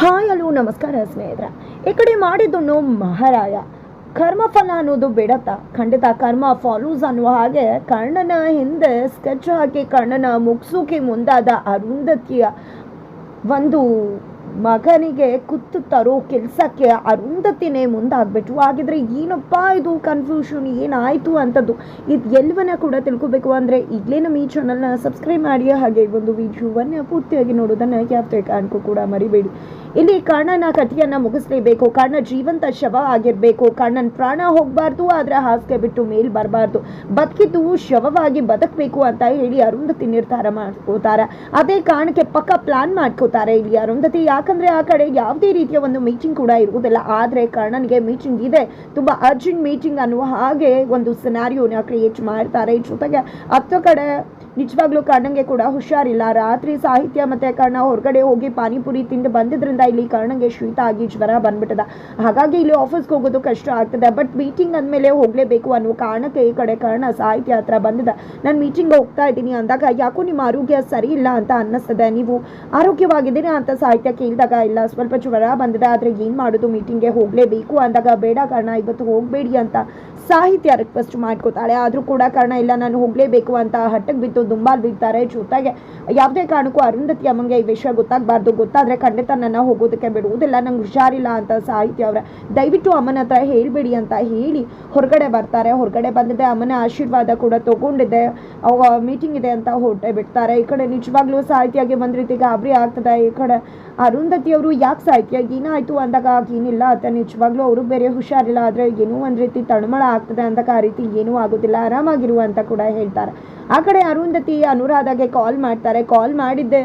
Hi, hello, ನಮಸ್ಕಾರ ಸ್ನೇಹಿತರ. ಈ ಕಡೆ ಮಾಡಿದ್ದು ಮಹಾರಾಯ. ಕರ್ಮಫಲ ಅನ್ನೋದು ಬಿಡತ್ತ. ಖಂಡಿತ ಕರ್ಮ ಫಾಲೋಸ್ ಅನ್ನುವ ಹಾಗೆ ಕರ್ಣನ ಹಿಂದೆ ಸ್ಕೆಚ್ ಹಾಕಿ ಕರ್ಣನ ಮುಗಿಸೋಕೆ ಮುಂದಾದ ಅರುಂಧತಿಯ ಒಂದು ಮಗನಿಗೆ ಕುತ್ತು ತರೋ ಕೆಲಸಕ್ಕೆ ಅರುಂಧತಿನೇ ಮುಂದಾಗ್ಬಿಟ್ರು. ಹಾಗಿದ್ರೆ ಏನಪ್ಪ ಇದು ಕನ್ಫ್ಯೂಷನ್ ಏನಾಯಿತು ಅಂತದ್ದು? ಇದು ಎಲ್ಲವನ್ನ ಕೂಡ ತಿಳ್ಕೊಬೇಕು ಅಂದರೆ ಈಗಲೇ ನಮ್ಮ ಈ ಚಾನಲ್ನ ಸಬ್ಸ್ಕ್ರೈಬ್ ಮಾಡಿ, ಹಾಗೆ ಒಂದು ವಿಡಿಯೋವನ್ನು ಪೂರ್ತಿಯಾಗಿ ನೋಡೋದನ್ನು ಯಾವುದೇ ಕಾರಣಕ್ಕೂ ಕೂಡ ಮರಿಬೇಡಿ. ಇಲ್ಲಿ ಕಣ್ಣನ ಕಥೆಯನ್ನು ಮುಗಿಸ್ಲೇಬೇಕು. ಕರ್ಣ ಜೀವಂತ ಶವ ಆಗಿರಬೇಕು. ಕಣ್ಣನ ಪ್ರಾಣ ಹೋಗಬಾರ್ದು, ಆದರೆ ಹಾಸಿಗೆ ಬಿಟ್ಟು ಮೇಲ್ ಬರಬಾರ್ದು. ಬದುಕಿದ್ದು ಶವವಾಗಿ ಬದುಕಬೇಕು ಅಂತ ಹೇಳಿ ಅರುಂಧತಿ ನಿರ್ಧಾರ ಮಾಡ್ಕೋತಾರೆ. ಅದೇ ಕಾರಣಕ್ಕೆ ಪಕ್ಕ ಪ್ಲಾನ್ ಮಾಡ್ಕೋತಾರೆ ಇಲ್ಲಿ ಅರುಂಧತಿ. ಯಾಕಂದ್ರೆ ಆ ಕಡೆ ಯಾವುದೇ ರೀತಿಯ ಒಂದು ಮೀಟಿಂಗ್ ಕೂಡ ಇರುವುದಿಲ್ಲ. ಆದರೆ ಕರ್ಣನ್ಗೆ ಮೀಟಿಂಗ್ ಇದೆ. ತುಂಬಾ ಅರ್ಜೆಂಟ್ ಮೀಟಿಂಗ್ ಅನ್ನುವ ಹಾಗೆ ಒಂದು ಸಿನಾರಿಯೋನ ಕ್ರಿಯೇಟ್ ಮಾಡ್ತಾರೆ. ಜೊತೆಗೆ ಹತ್ತು ಕಡೆ ನಿಜವಾಗ್ಲೂ ಕರ್ಣಂಗೆ ಕೂಡ ಹುಷಾರಿಲ್ಲ. ರಾತ್ರಿ ಸಾಹಿತ್ಯ ಮತ್ತೆ ಕರ್ಣ ಹೊರಗಡೆ ಹೋಗಿ ಪಾನಿಪುರಿ ತಿಂದು ಬಂದಿದ್ರಿಂದ ಇಲ್ಲಿ ಕರ್ಣಂಗೆ ಶೀತ ಆಗಿ ಜ್ವರ ಬಂದ್ಬಿಟ್ಟದ. ಹಾಗಾಗಿ ಇಲ್ಲಿ ಆಫೀಸ್ಗೆ ಹೋಗೋದು ಕಷ್ಟ ಆಗ್ತದೆ. ಬಟ್ ಮೀಟಿಂಗ್ ಅಂದಮೇಲೆ ಹೋಗ್ಲೇಬೇಕು ಅನ್ನೋ ಕಾರಣಕ್ಕೆ ಈ ಕಡೆ ಕರ್ಣ ಸಾಹಿತ್ಯ ಹತ್ರ ಬಂದಿದೆ. ನಾನು ಮೀಟಿಂಗ್ ಹೋಗ್ತಾ ಇದ್ದೀನಿ ಅಂದಾಗ ಯಾಕೋ ನಿಮ್ಮ ಆರೋಗ್ಯ ಸರಿ ಇಲ್ಲ ಅಂತ ಅನ್ನಿಸ್ತದೆ. ನೀವು ಆರೋಗ್ಯವಾಗಿದ್ದೀರಾ ಅಂತ ಸಾಹಿತ್ಯ ಕೇಳಿದಾಗ ಇಲ್ಲ, ಸ್ವಲ್ಪ ಜ್ವರ ಬಂದಿದೆ, ಆದರೆ ಏನು ಮಾಡೋದು? ಮೀಟಿಂಗ್ಗೆ ಹೋಗಲೇಬೇಕು ಅಂದಾಗ ಬೇಡ ಕಾರಣ, ಇವತ್ತು ಹೋಗಬೇಡಿ ಅಂತ ಸಾಹಿತ್ಯ ರಿಕ್ವೆಸ್ಟ್ ಮಾಡ್ಕೋತಾಳೆ. ಆದರೂ ಕೂಡ ಕಾರಣ ಇಲ್ಲ, ನಾನು ಹೋಗಲೇಬೇಕು ಅಂತ ಹಟ್ಟಕ್ಕೆ ಬಿದ್ದು ದುಂಬಾಲ್ ಬೀಳ್ತಾರೆ. ಜೊತೆಗೆ ಯಾವುದೇ ಕಾರಣಕ್ಕೂ ಅರುಂಧತಿ ಅಮ್ಮಂಗೆ ಈ ವಿಷಯ ಗೊತ್ತಾಗಬಾರ್ದು. ಗೊತ್ತಾದರೆ ಖಂಡಿತ ನನ್ನ ಹೋಗೋದಕ್ಕೆ ಬಿಡುವುದಿಲ್ಲ. ನಂಗೆ ಹುಷಾರಿಲ್ಲ ಅಂತ ಸಾಹಿತ್ಯ ಅವರ. ದಯವಿಟ್ಟು ಅಮ್ಮನ ಹತ್ರ ಹೇಳಬೇಡಿ ಅಂತ ಹೇಳಿ ಹೊರಗಡೆ ಬರ್ತಾರೆ. ಹೊರಗಡೆ ಬಂದಿದೆ. ಅಮ್ಮನ ಆಶೀರ್ವಾದ ಕೂಡ ತೊಗೊಂಡಿದೆ. ಮೀಟಿಂಗ್ ಇದೆ ಅಂತ ಹೊರಟೆ ಬಿಡ್ತಾರೆ. ಈ ಕಡೆ ನಿಜವಾಗ್ಲೂ ಸಾಹಿತ್ಯಗೆ ಬಂದ ರೀತಿ ಗಾಬರಿ ಆಗ್ತದೆ. ಈ ಕಡೆ ಅರುಂಧತಿ ಅವರು ಯಾಕೆ ಸಾಹಿತ್ಯ ಏನಾಯ್ತು ಅಂದಾಗ ಏನಿಲ್ಲ ಅಂತ ನಿಜವಾಗ್ಲೂ ಅವರು ಬೇರೆ ಹುಷಾರಿಲ್ಲ. ಆದರೆ ಏನೂ ಒಂದು ರೀತಿ ತಳಮಳ ಆಗ್ತದೆ ಅಂದಾಗ ಆ ರೀತಿ ಏನೂ ಆಗೋದಿಲ್ಲ. ಆರಾಮಾಗಿರು ಅಂತ ಕೂಡ ಹೇಳ್ತಾರೆ. ಆ ಕಡೆ ಅರುಂಧತಿ ಅನುರಾಧಗೆ ಕಾಲ್ ಮಾಡ್ತಾರೆ. ಕಾಲ್ ಮಾಡಿದ್ದೆ.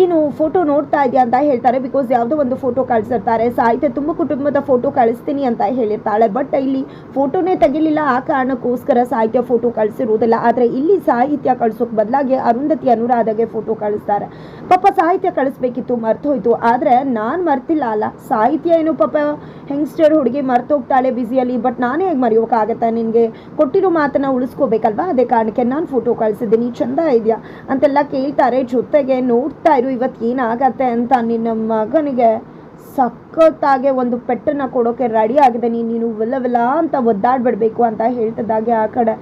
ಏನು ಫೋಟೋ ನೋಡ್ತಾ ಇದೆಯಾ ಅಂತ ಹೇಳ್ತಾರೆ ಬಿಕಾಸ್ ಯಾವುದೋ ಒಂದು ಫೋಟೋ ಕಳಿಸಿರ್ತಾರೆ. ಸಾಹಿತ್ಯ ತುಂಬ ಕುಟುಂಬದ ಫೋಟೋ ಕಳಿಸ್ತೀನಿ ಅಂತ ಹೇಳಿರ್ತಾಳೆ. ಬಟ್ ಇಲ್ಲಿ ಫೋಟೋನೇ ತೆಗಿಲಿಲ್ಲ, ಆ ಕಾರಣಕ್ಕೋಸ್ಕರ ಸಾಹಿತ್ಯ ಫೋಟೋ ಕಳಿಸಿರುವುದಿಲ್ಲ ಆದರೆ ಇಲ್ಲಿ ಸಾಹಿತ್ಯ ಕಳಿಸೋಕೆ ಬದಲಾಗಿ ಅರುಂಧತಿ ಅನುರಾಧಗೆ ಫೋಟೋ ಕಳಿಸ್ತಾರೆ. ಪಾಪ ಸಾಹಿತ್ಯ ಕಳಿಸ್ಬೇಕಿತ್ತು ಮರ್ತು ಹೋಯ್ತು ಆದರೆ ನಾನು ಮರ್ತಿಲ್ಲ ಅಲ್ಲ. ಸಾಹಿತ್ಯ ಏನು ಪಾಪ ಹೆಂಗ್ಸ್ಟರ್ ಹುಡುಗಿ ಮರ್ತೋಗ್ತಾಳೆ ಬ್ಯುಸಿಯಲ್ಲಿ ಬಟ್ ನಾನೇ ಹೇಗೆ ಮರೆಯೋಕ್ಕಾಗತ್ತಾ ನಿನಗೆ ಕೊಟ್ಟಿರೋ ಮಾತನ್ನು ಉಳಿಸ್ಕೋಬೇಕಲ್ವಾ? ಅದೇ ಕಾರಣಕ್ಕೆ ನಾನು ಫೋಟೋ ಕಳಿಸಿದ್ದೀನಿ. ಚಂದ ಇದೆಯಾ? ಅಂತೆಲ್ಲ ಕೇಳ್ತಾರೆ. ಜೊತೆಗೆ ನೋಡ್ತಾ ಇರು ಇವತ್ತು ಏನಾಗತ್ತೆ ಅಂತ ನಿನ್ನ ಮಗನಿಗೆ ಸಖತ್ತಾಗೆ ಒಂದು ಪೆಟ್ಟನ್ನ ಕೊಡೋಕೆ ರೆಡಿ ಆಗಿದೆ. ನೀನು ನೀನು ವಿಲ್ಲವಿಲ್ಲ ವಿಲ ಅಂತ ಒದ್ದಾಡ್ಬಿಡ್ಬೇಕು ಅಂತ ಹೇಳ್ತಿದ್ದಾಗೆ ಆ ಕಡೆ.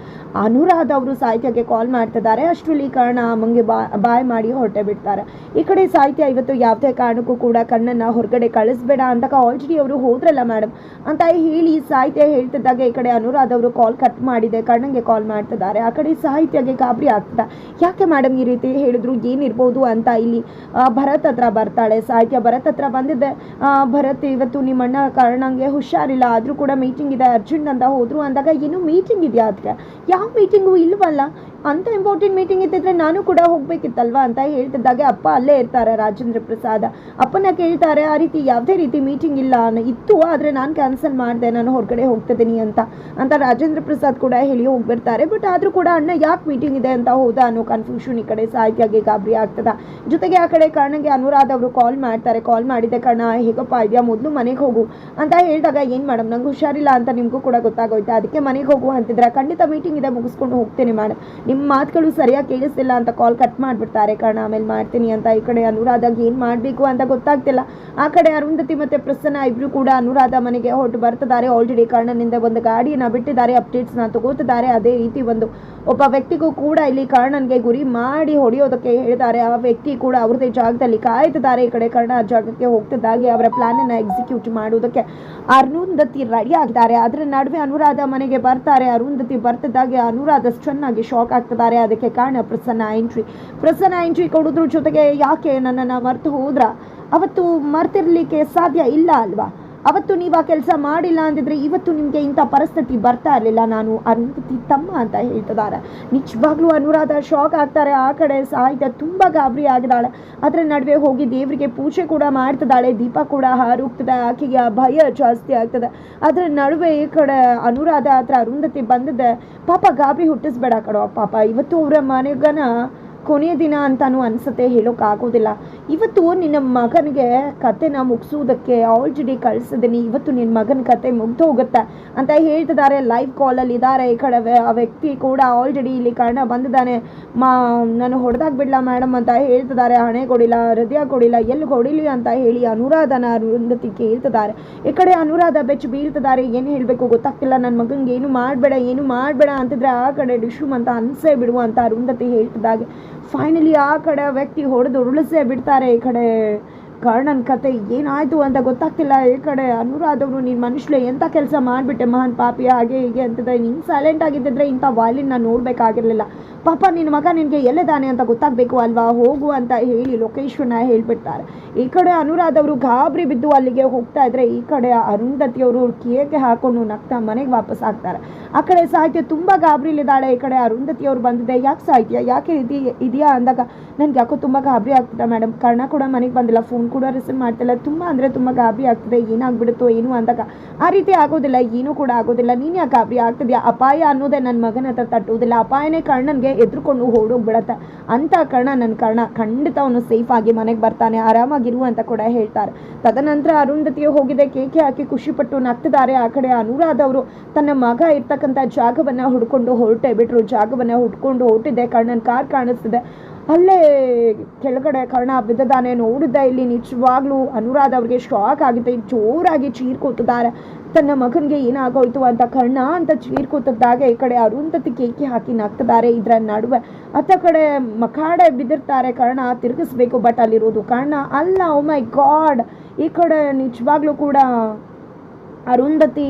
ಅನುರಾಧ ಅವರು ಸಾಹಿತ್ಯಕ್ಕೆ ಕಾಲ್ ಮಾಡ್ತಿದ್ದಾರೆ. ಅಷ್ಟರಲ್ಲಿ ಕಾರಣ ಅಮ್ಮಂಗೆ ಬಾ ಬಾಯ್ ಮಾಡಿ ಹೊರಟೆ ಬಿಡ್ತಾರೆ. ಈ ಕಡೆ ಸಾಹಿತ್ಯ ಇವತ್ತು ಯಾವುದೇ ಕಾರಣಕ್ಕೂ ಕೂಡ ಕಣ್ಣನ್ನು ಹೊರಗಡೆ ಕಳಿಸ್ಬೇಡ ಅಂತ ಆಲ್ರೆಡಿ ಅವರು ಹೋದ್ರಲ್ಲ ಮೇಡಮ್ ಅಂತ ಹೇಳಿ ಸಾಹಿತ್ಯ ಹೇಳ್ತಿದ್ದಾಗ ಈ ಕಡೆ ಅನುರಾಧ ಅವರು ಕಾಲ್ ಕಟ್ ಮಾಡಿದೆ. ಕಣ್ಣಂಗೆ ಕಾಲ್ ಮಾಡ್ತಿದ್ದಾರೆ. ಆ ಕಡೆ ಸಾಹಿತ್ಯಗೆ ಗಾಬರಿ ಆಗ್ತದೆ. ಯಾಕೆ ಮೇಡಮ್ ಈ ರೀತಿ ಹೇಳಿದ್ರು? ಏನಿರ್ಬೋದು ಅಂತ ಇಲ್ಲಿ ಭರತ್ ಹತ್ರ ಬರ್ತಾಳೆ. ಸಾಹಿತ್ಯ ಭರತ್ ಹತ್ರ ಬಂದಿದ್ದೆ ಭರತ್, ಇವತ್ತು ನಿಮ್ಮ ಅಣ್ಣ ಕಾರಣಂಗೆ ಹುಷಾರಿಲ್ಲ, ಆದರೂ ಕೂಡ ಮೀಟಿಂಗ್ ಇದೆ ಅರ್ಜೆಂಟ್ ಅಂತ ಹೋದರು ಅಂದಾಗ, ಏನು ಮೀಟಿಂಗ್ ಇದೆಯಾ? ಅದಕ್ಕೆ ಯಾವ ಮೀಟಿಂಗು ಇಲ್ವಲ್ಲ. ಅಂತ ಇಂಪಾರ್ಟೆಂಟ್ ಮೀಟಿಂಗ್ ಇದ್ದಿದ್ರೆ ನಾನು ಕೂಡ ಹೋಗ್ಬೇಕಿತ್ತಲ್ವಾ ಅಂತ ಹೇಳ್ತಿದ್ದಾಗೆ ಅಪ್ಪ ಅಲ್ಲೇ ಇರ್ತಾರೆ ರಾಜೇಂದ್ರ ಪ್ರಸಾದ್. ಅಪ್ಪನ ಕೇಳ್ತಾರೆ, ಆ ರೀತಿ ಯಾವುದೇ ರೀತಿ ಮೀಟಿಂಗ್ ಇಲ್ಲ ಇತ್ತು, ಆದರೆ ನಾನು ಕ್ಯಾನ್ಸಲ್ ಮಾಡಿದೆ, ನಾನು ಹೊರಗಡೆ ಹೋಗ್ತಿದ್ದೀನಿ ಅಂತ. ಅಂತ ರಾಜೇಂದ್ರ ಪ್ರಸಾದ್ ಕೂಡ ಹೇಳಿ ಹೋಗ್ಬಿಡ್ತಾರೆ. ಬಟ್ ಆದರೂ ಕೂಡ ಅಣ್ಣ ಯಾಕೆ ಮೀಟಿಂಗ್ ಇದೆ ಅಂತ ಹೋದ ಅನ್ನೋ ಕನ್ಫ್ಯೂಷನ್ ಈ ಕಡೆ ಸಾಹಿತ್ಯಾಗೆ ಗಾಬರಿ ಆಗ್ತದ. ಜೊತೆಗೆ ಆ ಕಡೆ ಕರ್ಣಗೆ ಅನುರಾಧ ಅವರು ಕಾಲ್ ಮಾಡ್ತಾರೆ. ಕಾಲ್ ಮಾಡಿದೆ, ಕರ್ಣ, ಹೇಗಪ್ಪ ಇದೆಯಾ? ಮೊದಲು ಮನೆಗೆ ಹೋಗು. ಅಂತ ಹೇಳಿದಾಗ, ಏನು ಮೇಡಮ್ ನಂಗೆ ಹುಷಾರಿಲ್ಲ ಅಂತ ನಿಮಗೂ ಕೂಡ ಗೊತ್ತಾಗೋಯ್ತು? ಅದಕ್ಕೆ ಮನೆಗೆ ಹೋಗು ಅಂತಿದ್ರೆ ಖಂಡಿತ ಮೀಟಿಂಗ್ ಇದೆ, ಮುಗಿಸ್ಕೊಂಡು ಹೋಗ್ತೇನೆ ಮೇಡಮ್ ನಿಮ್ಮ ಮಾತುಗಳು ಸರಿಯಾಗಿ ಕೇಳಿಸ್ತಿಲ್ಲ ಅಂತ ಕಾಲ್ ಕಟ್ ಮಾಡಿಬಿಡ್ತಾರೆ. ಕಾರಣ ಆಮೇಲೆ ಮಾಡ್ತೀನಿ ಅಂತ ಈ ಕಡೆ ಅನುರಾಧಾಗ ಏನು ಮಾಡಬೇಕು ಅಂತ ಗೊತ್ತಾಗ್ತಿಲ್ಲ. ಆ ಕಡೆ ಅರುಂಧತಿ ಮತ್ತೆ ಪ್ರಸನ್ನ ಇಬ್ರು ಕೂಡ ಅನುರಾಧ ಮನೆಗೆ ಹೊರಟು ಬರ್ತಿದ್ದಾರೆ. ಆಲ್ರೆಡಿ ಕಾರಣನಿಂದ ಒಂದು ಗಾಡಿಯನ್ನು ಬಿಟ್ಟಿದ್ದಾರೆ. ಅಪ್ಡೇಟ್ಸ್ನ ತಗೋತಿದ್ದಾರೆ. ಅದೇ ರೀತಿ ಒಂದು ಒಬ್ಬ ವ್ಯಕ್ತಿಗೂ ಕೂಡ ಇಲ್ಲಿ ಕರ್ಣನ್ಗೆ ಗುರಿ ಮಾಡಿ ಹೊಡೆಯೋದಕ್ಕೆ ಹೇಳಿದ್ದಾರೆ ಆ ವ್ಯಕ್ತಿ ಕೂಡ ಅವ್ರದೇ ಜಾಗದಲ್ಲಿ ಕಾಯ್ತಿದ್ದಾರೆ. ಈ ಕಡೆ ಕರ್ಣ ಆ ಜಾಗಕ್ಕೆ ಹೋಗ್ತಿದ್ದಾಗೆ ಅವರ ಪ್ಲಾನನ್ನು ಎಕ್ಸಿಕ್ಯೂಟ್ ಮಾಡುವುದಕ್ಕೆ ಅರುಂಧತಿ ರೆಡಿ ಆಗಿದ್ದಾರೆ. ಅದರ ನಡುವೆ ಅನುರಾಧ ಮನೆಗೆ ಬರ್ತಾರೆ. ಅರುಂಧತಿ ಬರ್ತಿದ್ದಾಗೆ ಅನುರಾಧ ಚೆನ್ನಾಗಿ ಶಾಕ್ ಆಗ್ತಿದ್ದಾರೆ ಅದಕ್ಕೆ ಕಾರಣ ಪ್ರಸನ್ನ ಎಂಟ್ರಿ ಪ್ರಸನ್ನ ಎಂಟ್ರಿ ಕೊಡೋದ್ರ ಜೊತೆಗೆ ಯಾಕೆ ನನ್ನನ್ನು ಮರೆತು ಹೋದ್ರ? ಅವತ್ತು ಮರ್ತಿರ್ಲಿಕ್ಕೆ ಸಾಧ್ಯ ಇಲ್ಲ ಅಲ್ವಾ? ಅವತ್ತು ನೀವು ಆ ಕೆಲಸ ಮಾಡಿಲ್ಲ ಅಂದಿದ್ರೆ ಇವತ್ತು ನಿಮಗೆ ಇಂಥ ಪರಿಸ್ಥಿತಿ ಬರ್ತಾ ಇರಲಿಲ್ಲ. ನಾನು ಅರುಂಧತಿ ತಮ್ಮ ಅಂತ ಹೇಳ್ತಿದ್ದಾರೆ. ನಿಜವಾಗ್ಲೂ ಅನುರಾಧ ಶಾಕ್ ಆಗ್ತಾರೆ. ಆ ಕಡೆ ಸಾಹಿತ್ಯ ತುಂಬ ಗಾಬರಿ ಆಗಿದ್ದಾಳೆ. ಅದರ ನಡುವೆ ಹೋಗಿ ದೇವರಿಗೆ ಪೂಜೆ ಕೂಡ ಮಾಡ್ತಿದ್ದಾಳೆ. ದೀಪ ಕೂಡ ಹಾರೋಗ್ತದೆ. ಆಕೆಗೆ ಆ ಭಯ ಜಾಸ್ತಿ ಆಗ್ತದೆ. ಅದರ ನಡುವೆ ಈ ಕಡೆ ಅನುರಾಧ ಹತ್ರ ಅರುಂಧತಿ ಬಂದಿದೆ. ಪಾಪ ಗಾಬರಿ ಹುಟ್ಟಿಸ್ಬೇಡ ಕಡೋ ಪಾಪ. ಇವತ್ತು ಅವರ ಮನೆಗನ ಕೊನೆಯ ದಿನ ಅಂತಲೂ ಅನ್ಸುತ್ತೆ ಹೇಳೋಕ್ಕಾಗೋದಿಲ್ಲ ಇವತ್ತು ನಿನ್ನ ಮಗನಿಗೆ ಕತೆನ ಮುಗಿಸೋದಕ್ಕೆ ಆಲ್ರೆಡಿ ಕಳಿಸಿದ್ದೀನಿ ಇವತ್ತು ನಿನ್ನ ಮಗನ ಕತೆ ಮುಗ್ದು ಹೋಗುತ್ತೆ ಅಂತ ಹೇಳ್ತಿದ್ದಾರೆ. ಲೈವ್ ಕಾಲಲ್ಲಿ ಇದ್ದಾರೆ. ಈ ಕಡೆ ಆ ವ್ಯಕ್ತಿ ಕೂಡ ಆಲ್ರೆಡಿ ಇಲ್ಲಿ ಕಾರಣ ಬಂದಿದ್ದಾನೆ. ಮಾ ನಾನು ಹೊಡೆದಾಗ ಬಿಡ್ಲಾ ಮೇಡಮ್ ಅಂತ ಹೇಳ್ತಿದ್ದಾರೆ. ಹಣೆ ಕೊಡಿಲ್ಲ, ಹೃದಯ ಕೊಡಿಲ್ಲ, ಎಲ್ಲಿ ಕೊಡಿಲಿ ಅಂತ ಹೇಳಿ ಅನುರಾಧನ ಅರುಂಧತಿ ಕೇಳ್ತಿದ್ದಾರೆ. ಈ ಕಡೆ ಅನುರಾಧ ಬೆಚ್ಚು ಬೀಳ್ತಿದ್ದಾರೆ. ಏನು ಹೇಳಬೇಕು ಗೊತ್ತಾಗ್ತಿಲ್ಲ. ನನ್ನ ಮಗನಿಗೆ ಏನು ಮಾಡಬೇಡ ಏನು ಮಾಡಬೇಡ ಅಂತಿದ್ರೆ ಆ ಕಡೆ ಡಿಶುಮ್ ಅಂತ ಅನಿಸೇ ಬಿಡುವಂತ ಅರುಂಧತಿ ಹೇಳ್ತಿದ್ದಾಗೆ. ಫೈನಲಿ ಆ ಕಡೆ ವ್ಯಕ್ತಿ ಹೊಡೆದು ಉರುಳಿಸೇ ಬಿಡ್ತಾರೆ ಈ ಕಡೆ. ಕರ್ಣನ್ ಕತೆ ಏನಾಯ್ತು ಅಂತ ಗೊತ್ತಾಗ್ತಿಲ್ಲ. ಈ ಕಡೆ ಅನುರಾಧವ್ರು ನೀನು ಮನುಷ್ಯಲೆ ಎಂಥ ಕೆಲಸ ಮಾಡಿಬಿಟ್ಟೆ ಮಹಾನ್ ಪಾಪಿ, ಹಾಗೆ ಹೀಗೆ ಅಂತಿದ್ರೆ ನೀನು ಸೈಲೆಂಟ್ ಆಗಿದ್ದಿದ್ರೆ ಇಂಥ ವಾಲಿನ ನಾನು ನೋಡಬೇಕಾಗಿರಲಿಲ್ಲ. ಪಾಪ ನಿನ್ನ ಮಗ ನಿನಗೆ ಎಲ್ಲಿದ್ದಾನೆ ಅಂತ ಗೊತ್ತಾಗಬೇಕು ಅಲ್ವಾ? ಹೋಗು ಅಂತ ಹೇಳಿ ಲೊಕೇಶನ್ನ ಹೇಳ್ಬಿಡ್ತಾರೆ. ಈ ಕಡೆ ಅನುರಾಧವರು ಗಾಬರಿ ಬಿದ್ದು ಅಲ್ಲಿಗೆ ಹೋಗ್ತಾ ಇದ್ರೆ ಈ ಕಡೆ ಅರುಂಧತಿಯವರು ಕೇಕೆ ಹಾಕೊಂಡು ನಗ್ತಾ ಮನೆಗೆ ವಾಪಸ್ ಆಗ್ತಾರೆ. ಆ ಕಡೆ ಸಾಹಿತ್ಯ ತುಂಬ ಗಾಬರಿಲಿದ್ದಾಳೆ. ಈ ಕಡೆ ಅರುಂಧತಿಯವ್ರು ಬಂದಿದೆ ಯಾಕೆ ಸಾಹಿತ್ಯ? ಯಾಕೆ ಇದಿ, ಇದೆಯಾ? ಅಂದಾಗ, ನನಗೆ ಯಾಕೋ ತುಂಬ ಗಾಬರಿ ಆಗ್ತಿದೆ ಮೇಡಮ್ ಕರ್ಣ ಕೂಡ ಮನೆಗೆ ಬಂದಿಲ್ಲ. ಫೋನ್ ಕೂಡ ರಿಸೀವ್ ಮಾಡ್ತಿಲ್ಲ ತುಂಬ ಅಂದರೆ ತುಂಬ ಗಾಬರಿ ಆಗ್ತದೆ. ಏನಾಗ್ಬಿಡುತ್ತೋ ಏನು ಅಂದಾಗ ಆ ರೀತಿ ಆಗೋದಿಲ್ಲ. ಏನೂ ಕೂಡ ಆಗೋದಿಲ್ಲ. ನೀನು ಯಾಕೆ ಗಾಬರಿ ಆಗ್ತಿದ್ಯಾ? ಅಪಾಯ ಅನ್ನೋದೇ ನನ್ನ ಮಗನ ಹತ್ರ ತಟ್ಟುವುದಿಲ್ಲ ಅಪಾಯನೇ ಕರ್ಣನ್ಗೆ ಎದ್ರುಕೊಂಡು ಓಡೋಗ್ಬಿಡತ್ತೆ. ಅಂತ ಕರ್ಣ ನನ್ನ ಕರ್ಣ ಖಂಡಿತ ಅವನು ಸೇಫ್ ಆಗಿ ಮನೆಗೆ ಬರ್ತಾನೆ. ಆರಾಮಾಗಿರು ಅಂತ ಕೂಡ ಹೇಳ್ತಾರೆ. ತದನಂತರ ಅರುಂಧತಿಯು ಹೋಗಿದೆ. ಕೇಕೆ ಹಾಕಿ ಖುಷಿಪಟ್ಟು ನಗ್ತಿದ್ದಾರೆ. ಆ ಕಡೆ ಅನುರಾಧವರು ತನ್ನ ಮಗ ಇರ್ತಕ್ಕಂಥ ಜಾಗವನ್ನ ಹುಡ್ಕೊಂಡು ಹೊರಟೆ ಬಿಟ್ರು. ಜಾಗವನ್ನ ಹುಡ್ಕೊಂಡು ಹೊರಟಿದೆ ಕರ್ಣನ್ ಕಾರ್ ಕಾಣಿಸ್ತಿದೆ. ಅಲ್ಲೇ ಕೆಳಗಡೆ ಕರ್ಣ ಬಿದ್ದಾನೆ ನೋಡಿದ್ದ ಇಲ್ಲಿ ನಿಜವಾಗ್ಲೂ ಅನುರಾಧ ಅವ್ರಿಗೆ ಶಾಕ್ ಆಗಿದೆ ಜೋರಾಗಿ ಚೀರ್ ಕೂತಿದ್ದಾರೆ ತನ್ನ ಮಗನಿಗೆ ಏನಾಗೋಯ್ತು ಅಂತ ಕರ್ಣ ಅಂತ ಚೀರ್ ಕೂತಿದ್ದಾಗ ಈ ಕಡೆ ಅರುಂಧತಿ ಕೇಕಿ ಹಾಕಿ ನಗ್ತಿದ್ದಾರೆ. ಇದರ ನಡುವೆ ಅತ್ತ ಕಡೆ ಮಖಾಡೆ ಬಿದ್ದಿರ್ತಾರೆ. ಕರ್ಣ ತಿರುಗಿಸ್ಬೇಕು ಬಟ್ ಅಲ್ಲಿರೋದು ಕರ್ಣ ಅಲ್ಲ. ಓ ಮೈ ಗಾಡ್ ಈ ಕಡೆ ನಿಜವಾಗ್ಲೂ ಕೂಡ ಅರುಂಧತಿ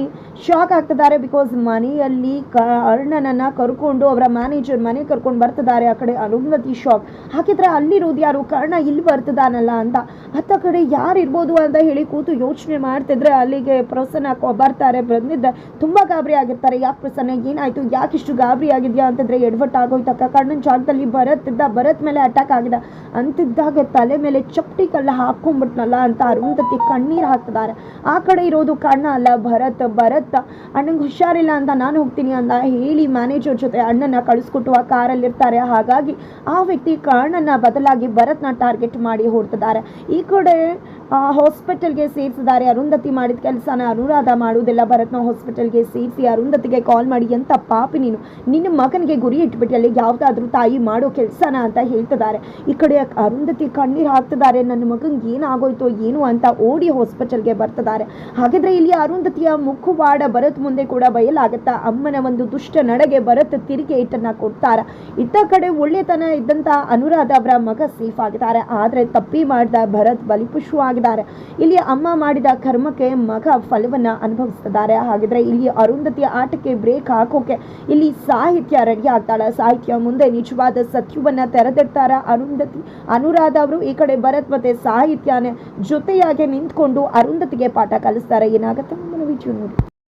ಶಾಕ್ ಆಗ್ತಿದ್ದಾರೆ ಬಿಕಾಸ್ ಮನೆಯಲ್ಲಿ ಕ, ಅರ್ಣನನ್ನು ಕರ್ಕೊಂಡು, ಅವರ ಮ್ಯಾನೇಜರ್ ಮನೆ ಕರ್ಕೊಂಡು ಬರ್ತಿದ್ದಾರೆ. ಆ ಕಡೆ ಅರುಂಧತಿ ಶಾಕ್ ಹಾಕಿದ್ರೆ ಅಲ್ಲಿರೋದು ಯಾರು ಕರ್ಣ ಇಲ್ಲಿ ಬರ್ತಿದ್ದಾನಲ್ಲ ಅಂತ. ಅತ್ತ ಕಡೆ ಯಾರು ಇರ್ಬೋದು ಅಂತ ಹೇಳಿ ಕೂತು ಯೋಚನೆ ಮಾಡ್ತಿದ್ರೆ ಅಲ್ಲಿಗೆ ಪ್ರಸನ್ನ ಬರ್ತಾರೆ. ಬಂದಿದ್ದ ತುಂಬ ಗಾಬರಿ ಆಗಿರ್ತಾರೆ. ಯಾಕೆ ಪ್ರಸನ್ನ, ಏನಾಯ್ತು? ಯಾಕೆ ಇಷ್ಟು ಗಾಬರಿ ಆಗಿದ್ಯಾ ಅಂತಂದ್ರೆ ಎಡ್ವಟ್ ಆಗೋಯ್ತಕ್ಕ ಕರ್ಣನ ಜಾಗದಲ್ಲಿ ಬರತ್ತಿದ್ದ, ಬರತ್ ಮೇಲೆ ಅಟ್ಯಾಕ್ ಆಗಿದೆ ಅಂತಿದ್ದಾಗ ತಲೆ ಮೇಲೆ ಚಪ್ಪಟಿ ಕಲ್ಲ ಹಾಕೊಂಡ್ಬಿಟ್ನಲ್ಲ ಅಂತ ಅರುಂಧತಿ ಕಣ್ಣೀರು ಹಾಕ್ತಿದ್ದಾರೆ. ಆ ಕಡೆ ಇರೋದು ಕರ್ಣ ಅಲ್ಲ, ಭರತ್ ಭರತ್, ಅಣ್ಣಂಗೆ ಹುಷಾರಿಲ್ಲ ಅಂತ ನಾನು ಹೋಗ್ತೀನಿ ಅಂತ ಹೇಳಿ ಮ್ಯಾನೇಜರ್ ಜೊತೆ ಅಣ್ಣನ ಕಳಿಸ್ಕೊಟ್ಟು ಆ ಕಾರಲ್ಲಿರ್ತಾರೆ ಹಾಗಾಗಿ ಆ ವ್ಯಕ್ತಿ ಕಾರಣನ ಬದಲಾಗಿ ಭರತ್ನ ಟಾರ್ಗೆಟ್ ಮಾಡಿ ಹೊಡ್ತಿದ್ದಾರೆ ಈ ಕಡೆ ಹಾಸ್ಪಿಟಲ್ಗೆ ಸೇರಿಸಿದ್ದಾರೆ. ಅರುಂಧತಿ ಮಾಡಿದ ಕೆಲಸನ ಅನುರಾಧ ಮಾಡುವುದಿಲ್ಲ. ಭರತ್ನ ಹಾಸ್ಪಿಟಲ್ಗೆ ಸೇರಿಸಿ ಅರುಂಧತಿಗೆ ಕಾಲ್ ಮಾಡಿ, ಎಂತ ಪಾಪಿ ನೀನು? ನಿನ್ನ ಮಗನಿಗೆ ಗುರಿ ಇಟ್ಬಿಟ್ಟು ಅಲ್ಲಿ ಯಾವುದಾದ್ರೂ ತಾಯಿ ಮಾಡೋ ಕೆಲಸನ ಅಂತ ಹೇಳ್ತಿದ್ದಾರೆ. ಈ ಕಡೆ ಅರುಂಧತಿ ಕಣ್ಣೀರು ಹಾಕ್ತಿದ್ದಾರೆ. ನನ್ನ ಮಗನಿಗೆ ಏನಾಗೋಯ್ತೋ, ಏನು ಅಂತ ಓಡಿ ಹಾಸ್ಪಿಟಲ್ಗೆ ಬರ್ತಿದ್ದಾರೆ. ಹಾಗಿದ್ರೆ ಇಲ್ಲಿ ಅರುಂಧತಿಯ ಮುಖವಾಡ ಭರತ್ ಮುಂದೆ ಕೂಡ ಬಯಲಾಗುತ್ತಾ. ಅಮ್ಮನ ಒಂದು ದುಷ್ಟ ನಡೆಗೆ ಭರತ್ ತಿರುಗಿ ಇಟ್ಟನ್ನ ಕೊಡ್ತಾರ. ಇತ್ತ ಕಡೆ ಒಳ್ಳೆತನ ಇದ್ದಂತ ಅನುರಾಧ ಅವರ ಮಗ ಸೇಫ್ ಆಗಿದ್ದಾರೆ. ಆದ್ರೆ ತಪ್ಪಿ ಮಾಡಿದ ಭರತ್ ಬಲಿಪುಷ್ಪವಾಗಿದ್ದಾರೆ ಇಲ್ಲಿ ಅಮ್ಮ ಮಾಡಿದ ಕರ್ಮಕ್ಕೆ ಮಗ ಫಲವನ್ನ ಅನುಭವಿಸ್ತಿದ್ದಾರೆ. ಹಾಗಿದ್ರೆ ಇಲ್ಲಿ ಅರುಂಧತಿಯ ಆಟಕ್ಕೆ ಬ್ರೇಕ್ ಹಾಕೋಕೆ ಇಲ್ಲಿ ಸಾಹಿತ್ಯ ರೆಡಿ ಆಗ್ತಾಳ. ಸಾಹಿತ್ಯ ಮುಂದೆ ನಿಜವಾದ ಸತ್ಯವನ್ನ ತೆರೆದಿಡ್ತಾರ ಅರುಂಧತಿ. ಅನುರಾಧ ಅವರು ಈ ಕಡೆ ಭರತ್ ಮತ್ತೆ ಸಾಹಿತ್ಯನೇ ಜೊತೆಯಾಗಿ ನಿಂತ್ಕೊಂಡು ಅರುಂಧತಿಗೆ ಪಾಠ ಕಲಿಸ್ತಾರೆ. ಏನಾಗತ್ತೆ? I'm going to be June.